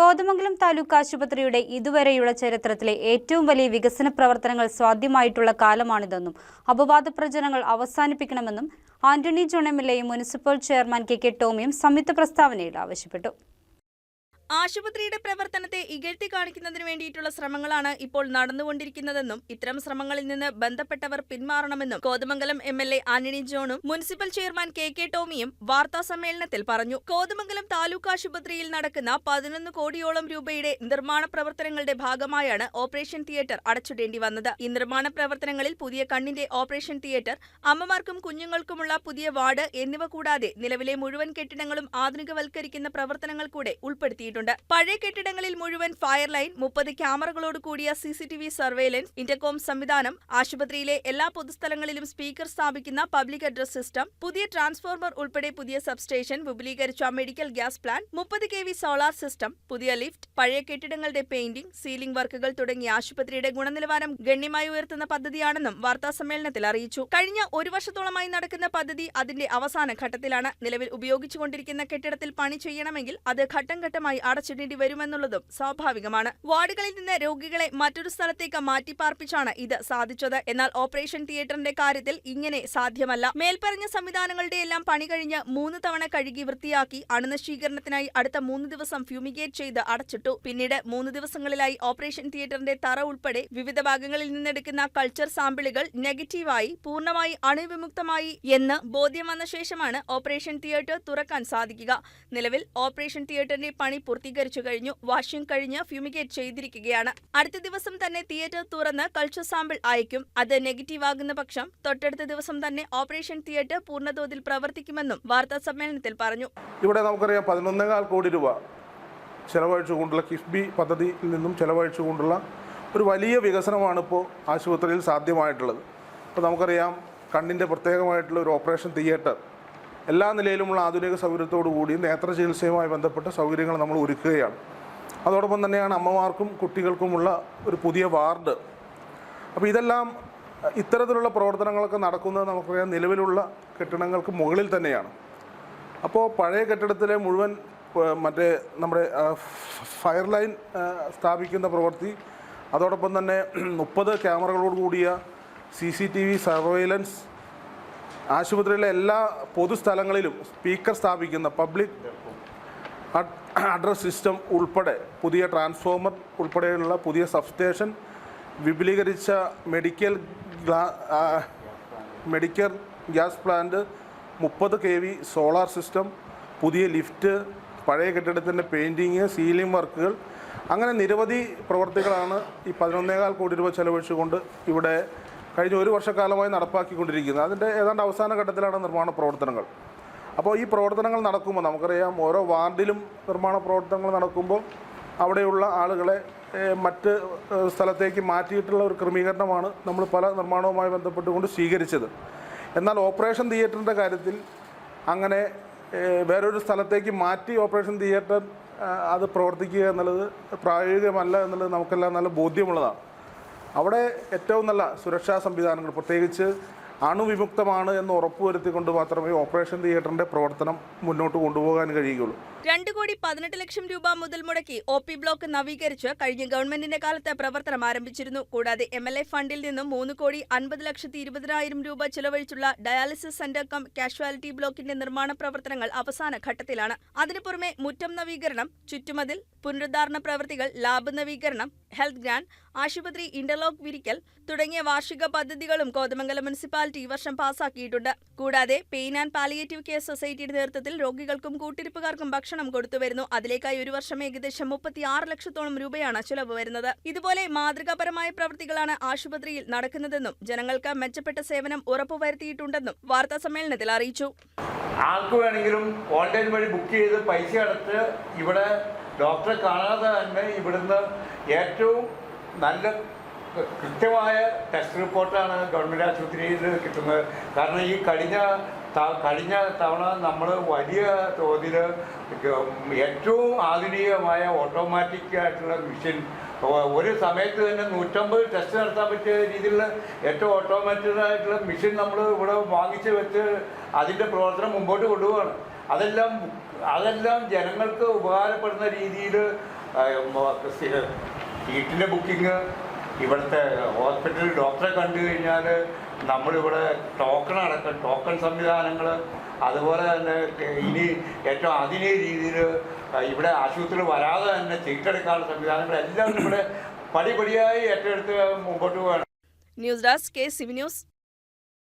കോതമംഗലം താലൂക്ക് ആശുപത്രിയുടെ ഇതുവരെയുള്ള ചരിത്രത്തിലെ ഏറ്റവും വലിയ വികസന പ്രവർത്തനങ്ങൾ സാധ്യമായിട്ടുള്ള കാലമാണിതെന്നും അപവാദ പ്രചരണങ്ങൾ അവസാനിപ്പിക്കണമെന്നും ആന്റണി ജോൺ എം എൽ എയും മുനിസിപ്പൽ ചെയർമാൻ കെ കെ ടോമിയും സംയുക്ത പ്രസ്താവനയിൽ ആവശ്യപ്പെട്ടു. ആശുപത്രിയുടെ പ്രവർത്തനത്തെ ഇകഴ്ത്തി കാണിക്കുന്നതിന് വേണ്ടിയിട്ടുള്ള ശ്രമങ്ങളാണ് ഇപ്പോൾ നടന്നുകൊണ്ടിരിക്കുന്നതെന്നും ഇത്തരം ശ്രമങ്ങളിൽ നിന്ന് ബന്ധപ്പെട്ടവർ പിന്മാറണമെന്നും Kothamangalam M L A Antony ജോണും municipal chairman K K ടോമിയും വാർത്താ സമ്മേളനത്തിൽ പറഞ്ഞു. കോതമംഗലം താലൂക്ക് ആശുപത്രിയിൽ നടക്കുന്ന പതിനൊന്ന് കോടിയോളം രൂപയുടെ നിർമ്മാണ പ്രവർത്തനങ്ങളുടെ ഭാഗമായാണ് ഓപ്പറേഷൻ തിയേറ്റർ അടച്ചിടേണ്ടി വന്നത്. ഈ നിർമ്മാണ പ്രവർത്തനങ്ങളിൽ പുതിയ കണ്ണിന്റെ ഓപ്പറേഷൻ തിയേറ്റർ അമ്മമാർക്കും കുഞ്ഞുങ്ങൾക്കുമുള്ള പുതിയ വാർഡ് എന്നിവ കൂടാതെ നിലവിലെ മുഴുവൻ കെട്ടിടങ്ങളും ആധുനികവൽക്കരിക്കുന്ന പ്രവർത്തനങ്ങൾ കൂടെ ഉൾപ്പെടുത്തിയിട്ടുണ്ട്. പഴയ കെട്ടിടങ്ങളിൽ മുഴുവൻ ഫയർ ലൈൻ മുപ്പത് ക്യാമറകളോട് കൂടിയ C C T V surveillance intercom സംവിധാനം ആശുപത്രിയിലെ എല്ലാ പൊതുസ്ഥലങ്ങളിലും സ്പീക്കർ സ്ഥാപിക്കുന്ന പബ്ലിക് അഡ്രസ് സിസ്റ്റം പുതിയ ട്രാൻസ്ഫോർമർ ഉൾപ്പെടെ പുതിയ സബ്സ്റ്റേഷൻ വിപുലീകരിച്ച മെഡിക്കൽ ഗ്യാസ് പ്ലാന്റ് മുപ്പത് കെ വി സോളാർ സിസ്റ്റം പുതിയ ലിഫ്റ്റ് പഴയ കെട്ടിടങ്ങളുടെ പെയിന്റിംഗ് സീലിംഗ് വർക്കുകൾ തുടങ്ങിയ ആശുപത്രിയുടെ ഗുണനിലവാരം ഗണ്യമായി ഉയർത്തുന്ന പദ്ധതിയാണെന്നും വാർത്താ സമ്മേളനത്തിൽ അറിയിച്ചു. കഴിഞ്ഞ ഒരു വർഷത്തോളമായി നടക്കുന്ന പദ്ധതി അതിന്റെ അവസാന ഘട്ടത്തിലാണ്. നിലവിൽ ഉപയോഗിച്ചുകൊണ്ടിരിക്കുന്ന കെട്ടിടത്തിൽ പണി ചെയ്യണമെങ്കിൽ അത് ഘട്ടം ഘട്ടമായി അടച്ചിടേണ്ടി വരുമെന്നുള്ളതും സ്വാഭാവികമാണ്. വാർഡുകളിൽ നിന്ന് രോഗികളെ മറ്റൊരു സ്ഥലത്തേക്ക് മാറ്റി പാർപ്പിച്ചാണ് ഇത് സാധിച്ചത്. എന്നാൽ ഓപ്പറേഷൻ തിയേറ്ററിന്റെ കാര്യത്തിൽ ഇങ്ങനെ സാധ്യമല്ല. മേൽപ്പറഞ്ഞ സംവിധാനങ്ങളുടെ എല്ലാം പണി കഴിഞ്ഞ് മൂന്ന് തവണ കഴുകി വൃത്തിയാക്കി അണുനശീകരണത്തിനായി അടുത്ത മൂന്ന് ദിവസം ഫ്യൂമിഗേറ്റ് ചെയ്ത് അടച്ചിട്ടു. പിന്നീട് മൂന്ന് ദിവസങ്ങളിലായി ഓപ്പറേഷൻ തിയേറ്ററിന്റെ തറ ഉൾപ്പെടെ വിവിധ ഭാഗങ്ങളിൽ നിന്നെടുക്കുന്ന കൾച്ചർ സാമ്പിളുകൾ നെഗറ്റീവായി പൂർണമായി അണുവിമുക്തമായി എന്ന് ബോധ്യം വന്ന ശേഷമാണ് ഓപ്പറേഷൻ തിയേറ്റർ തുറക്കാൻ സാധിക്കുക. നിലവിൽ ഓപ്പറേഷൻ തിയേറ്ററിന്റെ പണി പൂർത്തീകരിച്ചു കഴിഞ്ഞു. വാഷിംഗ് കഴിഞ്ഞ് ഫ്യൂമിഗേറ്റ് ചെയ്തിരിക്കുകയാണ്. അടുത്ത ദിവസം തന്നെ തിയേറ്റർ തുറന്ന് കൾച്ചർ സാമ്പിൾ അയക്കും. അത് നെഗറ്റീവ് ആകുന്ന പക്ഷം തൊട്ടടുത്ത ദിവസം തന്നെ ഓപ്പറേഷൻ തിയേറ്റർ പൂർണതോതിൽ പ്രവർത്തിക്കുമെന്നും വാർത്താ സമ്മേളനത്തിൽ പറഞ്ഞു. ഇവിടെ നമുക്കറിയാം പതിനൊന്നേകാൽ കോടി രൂപ ചെലവഴിച്ചുകൊണ്ടുള്ള കിഫ്ബി പദ്ധതിയിൽ നിന്നും ചെലവഴിച്ചുകൊണ്ടുള്ള ഒരു വലിയ വികസനമാണ് ഇപ്പോൾ ആശുപത്രിയിൽ സാധ്യമായിട്ടുള്ളത്. ഇപ്പോൾ നമുക്കറിയാം കണ്ണിന്റെ പ്രത്യേകമായിട്ടുള്ള ഒരു ഓപ്പറേഷൻ തിയേറ്റർ എല്ലാ നിലയിലുമുള്ള ആധുനിക സൗകര്യത്തോടു കൂടി നേത്ര ചികിത്സയുമായി ബന്ധപ്പെട്ട സൗകര്യങ്ങൾ നമ്മൾ ഒരുക്കുകയാണ്. അതോടൊപ്പം തന്നെയാണ് അമ്മമാർക്കും കുട്ടികൾക്കുമുള്ള ഒരു പുതിയ വാർഡ്. അപ്പോൾ ഇതെല്ലാം ഇത്തരത്തിലുള്ള പ്രവർത്തനങ്ങളൊക്കെ നടക്കുന്നത് നമുക്കറിയാം നിലവിലുള്ള കെട്ടിടങ്ങൾക്ക് മുകളിൽ തന്നെയാണ്. അപ്പോൾ പഴയ കെട്ടിടത്തിലെ മുഴുവൻ മറ്റേ നമ്മുടെ ഫയർ ലൈൻ സ്ഥാപിക്കുന്ന പ്രവൃത്തി അതോടൊപ്പം തന്നെ മുപ്പത് ക്യാമറകളോട് കൂടിയ C C T V surveillance ആശുപത്രിയിലെ എല്ലാ പൊതുസ്ഥലങ്ങളിലും സ്പീക്കർ സ്ഥാപിക്കുന്ന പബ്ലിക് അഡ്രസ് സിസ്റ്റം ഉൾപ്പെടെ പുതിയ ട്രാൻസ്ഫോമർ ഉൾപ്പെടെയുള്ള പുതിയ സബ്സ്റ്റേഷൻ വിപുലീകരിച്ച മെഡിക്കൽ മെഡിക്കൽ ഗ്യാസ് പ്ലാന്റ് മുപ്പത് കെ വി സോളാർ സിസ്റ്റം പുതിയ ലിഫ്റ്റ് പഴയ കെട്ടിടത്തിന്റെ പെയിന്റിങ് സീലിംഗ് വർക്കുകൾ. അങ്ങനെ നിരവധി പ്രവർത്തികളാണ് ഈ പതിനൊന്നേകാൽ കോടി രൂപ ചെലവഴിച്ചുകൊണ്ട് ഇവിടെ കഴിഞ്ഞ ഒരു വർഷക്കാലമായി നടപ്പാക്കിക്കൊണ്ടിരിക്കുന്നത്. അതിന്റെ ഏതാണ്ട് അവസാന ഘട്ടത്തിലാണ് നിർമ്മാണ പ്രവർത്തനങ്ങൾ. അപ്പോൾ ഈ പ്രവർത്തനങ്ങൾ നടക്കുമ്പോൾ നമുക്കറിയാം ഓരോ വാർഡിലും നിർമ്മാണ പ്രവർത്തനങ്ങൾ നടക്കുമ്പോൾ അവിടെയുള്ള ആളുകളെ മറ്റ് സ്ഥലത്തേക്ക് മാറ്റിയിട്ടുള്ള ഒരു ക്രമീകരണമാണ് നമ്മൾ പല നിർമ്മാണവുമായി ബന്ധപ്പെട്ടുകൊണ്ട് സ്വീകരിച്ചത്. എന്നാൽ ഓപ്പറേഷൻ തിയേറ്ററിന്റെ കാര്യത്തിൽ അങ്ങനെ വേറൊരു സ്ഥലത്തേക്ക് മാറ്റി ഓപ്പറേഷൻ തിയേറ്റർ അത് പ്രവർത്തിക്കുക എന്നുള്ളത് പ്രായോഗികമല്ല എന്നുള്ളത് നമുക്കെല്ലാം നല്ല ബോധ്യമുള്ളതാണ്. അവിടെ ഏറ്റവും നല്ല സുരക്ഷാ സംവിധാനങ്ങൾ പ്രത്യേകിച്ച് അണുവിമുക്തമാണ് എന്ന് ഉറപ്പുവരുത്തിക്കൊണ്ട് മാത്രമേ ഓപ്പറേഷൻ തിയേറ്ററിന്റെ പ്രവർത്തനം മുന്നോട്ട് കൊണ്ടുപോകാൻ കഴിയുകയുള്ളൂ. രണ്ട് കോടി പതിനെട്ട് ലക്ഷം രൂപ മുതൽ മുടക്കി ഒ പി ബ്ലോക്ക് നവീകരിച്ച് കഴിഞ്ഞ ഗവൺമെന്റിന്റെ കാലത്ത് പ്രവർത്തനം ആരംഭിച്ചിരുന്നു. കൂടാതെ എം എൽ എ ഫണ്ടിൽ നിന്നും മൂന്ന് കോടി അൻപത് ലക്ഷത്തി ഇരുപതിനായിരം രൂപ ചെലവഴിച്ചുള്ള ഡയാലിസിസ് സെന്റർ കം കാഷ്വാലിറ്റി ബ്ലോക്കിന്റെ നിർമ്മാണ പ്രവർത്തനങ്ങൾ അവസാന ഘട്ടത്തിലാണ്. അതിനു പുറമെ മുറ്റം നവീകരണം ചുറ്റുമതിൽ പുനരുദ്ധാരണ പ്രവൃത്തികൾ ലാബ് നവീകരണം ഹെൽത്ത് ഗ്രാൻഡ് ആശുപത്രി ഇന്റർലോക്ക് വിരിക്കൽ തുടങ്ങിയ വാർഷിക പദ്ധതികളും കോതമംഗലം മുനിസിപ്പാലിറ്റി ഈ വർഷം പാസാക്കിയിട്ടുണ്ട്. കൂടാതെ പെയിൻ ആൻഡ് പാലിയേറ്റീവ് കെയർ സൊസൈറ്റിയുടെ നേതൃത്വത്തിൽ രോഗികൾക്കും കൂട്ടിരിപ്പുകാർക്കും ഭക്ഷണം കൊടുത്തുവരുന്നു അതിലേക്കായി ഒരു വർഷം ഏകദേശം മുപ്പത്തി ആറ് ലക്ഷത്തോളം രൂപയാണ് ചിലവ് വരുന്നത്. ഇതുപോലെ മാതൃകാപരമായ പ്രവൃത്തികളാണ് ആശുപത്രിയിൽ നടക്കുന്നതെന്നും ജനങ്ങൾക്ക് മെച്ചപ്പെട്ട സേവനം ഉറപ്പുവരുത്തിയിട്ടുണ്ടെന്നും വാർത്താ സമ്മേളനത്തിൽ അറിയിച്ചു. ആർക്ക് വേണമെങ്കിലും ഓൺലൈൻ വഴി ബുക്ക് ചെയ്ത് പൈസ അടച്ച് ഇവിടെ ഡോക്ടറെ കാണാതെ തന്നെ ഇവിടുന്ന് ഏറ്റവും നല്ല കൃത്യമായ ടെസ്റ്റ് റിപ്പോർട്ടാണ് ഗവൺമെന്റ് ആശുപത്രിയിൽ കിട്ടുന്നത്. കാരണം ഈ കഴിഞ്ഞ കഴിഞ്ഞ തവണ നമ്മൾ വലിയ തോതിൽ ഏറ്റവും ആധുനികമായ ഓട്ടോമാറ്റിക് ആയിട്ടുള്ള മെഷീൻ ഒരു സമയത്ത് തന്നെ നൂറ്റമ്പത് ടെസ്റ്റ് നടത്താൻ പറ്റിയ രീതിയിലുള്ള ഏറ്റവും ഓട്ടോമാറ്റിക് ആയിട്ടുള്ള മെഷീൻ നമ്മൾ ഇവിടെ വാങ്ങിച്ച് വെച്ച് അതിന്റെ പ്രവർത്തനം മുമ്പോട്ട് കൊണ്ടുപോവാണ്. അതെല്ലാം അതെല്ലാം ജനങ്ങൾക്ക് ഉപകാരപ്പെടുന്ന രീതിയിൽ സീറ്റിന്റെ ബുക്കിംഗ് ഇവിടുത്തെ ഹോസ്പിറ്റലിൽ ഡോക്ടറെ കണ്ടു കഴിഞ്ഞാൽ നമ്മളിവിടെ ടോക്കൺ അടക്കം ടോക്കൺ സംവിധാനങ്ങൾ അതുപോലെ തന്നെ ഇനി ഏറ്റവും ആധുനിക രീതിയിൽ ഇവിടെ ആശുപത്രിയിൽ വരാതെ തന്നെ ചീട്ടെടുക്കാനുള്ള സംവിധാനങ്ങൾ എല്ലാം ഇവിടെ പടിപടിയായി ഏറ്റെടുത്ത് മുമ്പോട്ട് പോകണം news desk K CV news.